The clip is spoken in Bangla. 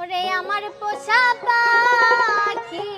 ওরে আমার পোষা পাখি।